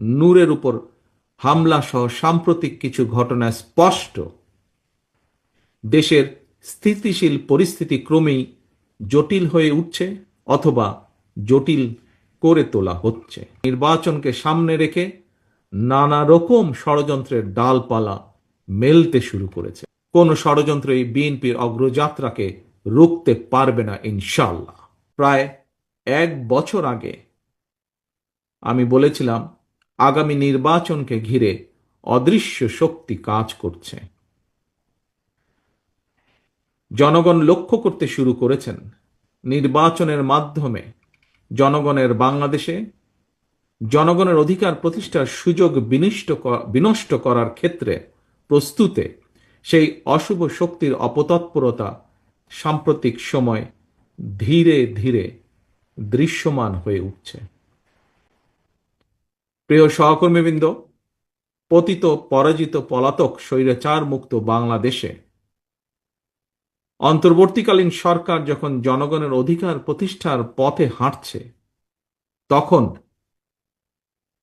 নূরের উপর হামলা সহ সাম্প্রতিক কিছু ঘটনা স্পষ্ট। দেশের স্থিতিশীল পরিস্থিতি ক্রমেই জটিল হয়ে উঠছে অথবা জটিল করে তোলা হচ্ছে। নির্বাচনকে সামনে রেখে নানা রকম ষড়যন্ত্রের ডালপালা মেলতে শুরু করেছে। কোন ষড়যন্ত্র এই বিএনপির অগ্রযাত্রাকে রুখতে পারবে না ইনশাল্লাহ প্রায় এক বছর আগে আমি বলেছিলাম আগামী নির্বাচনকে ঘিরে অদৃশ্য শক্তি কাজ করছে। জনগণ লক্ষ্য করতে শুরু করেছেন নির্বাচনের মাধ্যমে জনগণের বাংলাদেশে জনগণের অধিকার প্রতিষ্ঠার সুযোগ বিনিষ্ট বিনষ্ট করার ক্ষেত্রে প্রস্তুতে সেই অশুভ শক্তির অপতৎপরতা সাম্প্রতিক সময় ধীরে ধীরে দৃশ্যমান হয়ে উঠছে। প্রিয় সহকর্মীবৃন্দ, পতিত, পরাজিত, পলাতক, স্বৈরাচার মুক্ত বাংলাদেশে অন্তর্বর্তীকালীন সরকার যখন জনগণের অধিকার প্রতিষ্ঠার পথে হাঁটছে, তখন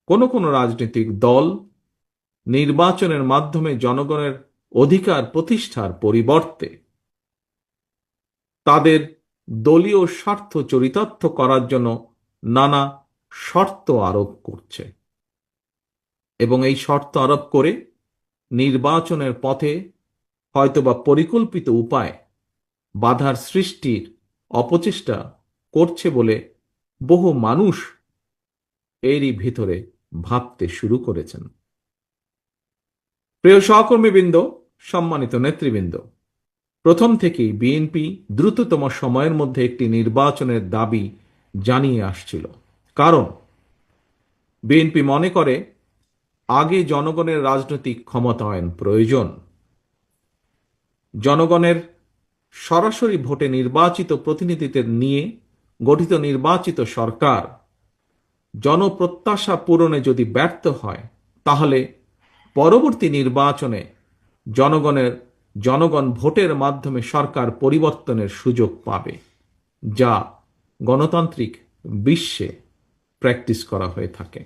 কোন কোন রাজনৈতিক দল নির্বাচনের মাধ্যমে জনগণের অধিকার প্রতিষ্ঠার পরিবর্তে তাদের দলীয় স্বার্থ চরিতার্থ করার জন্য নানা শর্ত আরোপ করছে। এবং এই শর্ত আরোপ করে নির্বাচনের পথে হয়তোবা পরিকল্পিত উপায় বাধার সৃষ্টির অপচেষ্টা করছে বলে বহু মানুষ এরই ভিতরে ভাবতে শুরু করেছেন। প্রিয় সহকর্মীবৃন্দ, সম্মানিত নেতৃবৃন্দ, প্রথম থেকেই বিএনপি দ্রুততম সময়ের মধ্যে একটি নির্বাচনের দাবি জানিয়ে আসছিল। কারণ বিএনপি মনে করে আগে জনগণের রাজনৈতিক ক্ষমতায়ন প্রয়োজন। জনগণের সরাসরি ভোটে নির্বাচিত প্রতিনিধিদের নিয়ে গঠিত নির্বাচিত সরকার জনপ্রত্যাশা পূরণে যদি ব্যর্থ হয়, তাহলে পরবর্তী নির্বাচনে জনগণের, জনগণ ভোটের মাধ্যমে সরকার পরিবর্তনের সুযোগ পাবে, যা গণতান্ত্রিক বিশ্বে প্র্যাকটিস করা হয়ে থাকে।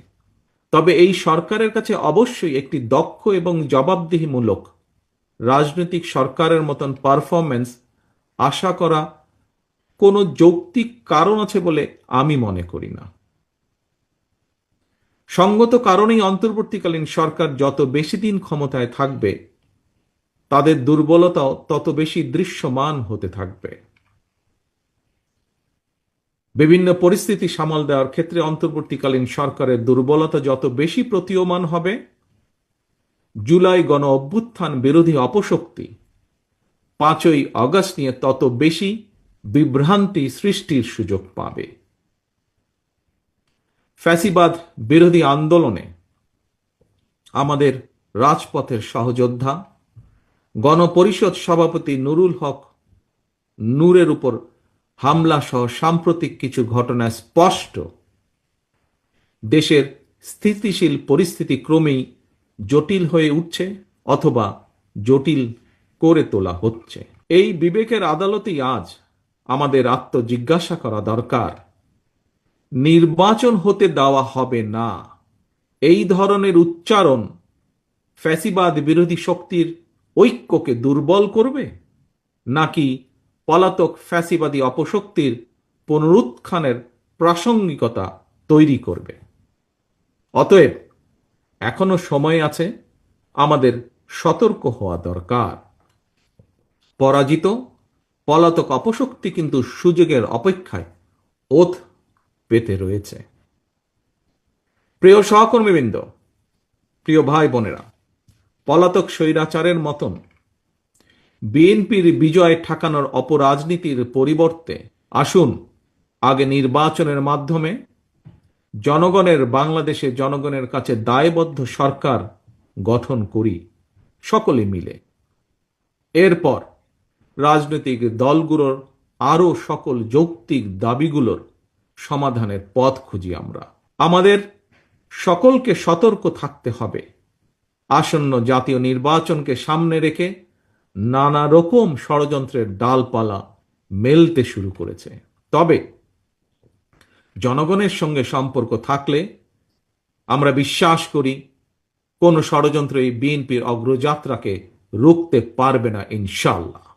তবে এই সরকারের কাছে অবশ্যই একটি দক্ষ এবং জবাবদিহিমূলক রাজনৈতিক সরকারের মতন পারফরম্যান্স আশা করা কোনো যৌক্তিক কারণ আছে বলে আমি মনে করি না। সঙ্গত কারণেই অন্তর্বর্তীকালীন সরকার যত বেশি দিন ক্ষমতায় থাকবে, তাদের দুর্বলতাও তত বেশি দৃশ্যমান হতে থাকবে। বিভিন্ন পরিস্থিতি সামাল দেওয়ার ক্ষেত্রে অন্তর্বর্তীকালীন সরকারের দুর্বলতা যত বেশি প্রতীয়মান হবে, জুলাই গণ অভ্যুত্থান বিরোধী অপশক্তি পাঁচই অগস্ট নিয়ে তত বেশি বিভ্রান্তি সৃষ্টির সুযোগ পাবে। ফ্যাসিবাদ বিরোধী আন্দোলনে আমাদের রাজপথের সহযোদ্ধা, গণপরিষদ সভাপতি নুরুল হক নূরের উপর হামলা সহ সাম্প্রতিক কিছু ঘটনা স্পষ্ট। দেশের স্থিতিশীল পরিস্থিতি ক্রমেই জটিল হয়ে উঠছে অথবা জটিল করে তোলা হচ্ছে। এই বিবেকের আদালতেই আজ আমাদের আত্মজিজ্ঞাসা করা দরকার। নির্বাচন হতে দেওয়া হবে না। এই ধরনের উচ্চারণ ফ্যাসিবাদ বিরোধী শক্তির ঐক্যকে দুর্বল করবে? নাকি পলাতক ফ্যাসিবাদী অপশক্তির পুনরুত্থানের প্রাসঙ্গিকতা তৈরি করবে। অতএব, এখনও সময় আছে, আমাদের সতর্ক হওয়া দরকার। পরাজিত, পলাতক অপশক্তি কিন্তু সুযোগের অপেক্ষায় ওথ পেতে রয়েছে। প্রিয় সহকর্মীবৃন্দ, প্রিয় ভাই বোনেরা, পলাতক স্বৈরাচারের মতন বিএনপির বিজয় ঠেকানোর অপরাজনীতির পরিবর্তে, আসুন, আগে নির্বাচনের মাধ্যমে জনগণের বাংলাদেশে জনগণের কাছে দায়বদ্ধ সরকার গঠন করি, সকলে মিলে। এরপর, রাজনৈতিক দলগুলোর আরও সকল যৌক্তিক দাবিগুলোর সমাধানের পথ খুঁজি আমরা। আমাদের সকলকে সতর্ক থাকতে হবে। আসন্ন জাতীয় নির্বাচনকে সামনে রেখে নানা রকম ষড়যন্ত্রের ডালপালা মেলতে শুরু করেছে। তবে জনগণের সঙ্গে সম্পর্ক থাকলে আমরা বিশ্বাস করি, কোন ষড়যন্ত্র এই বিএনপির অগ্রযাত্রাকে রুখতে পারবে না ইনশাল্লাহ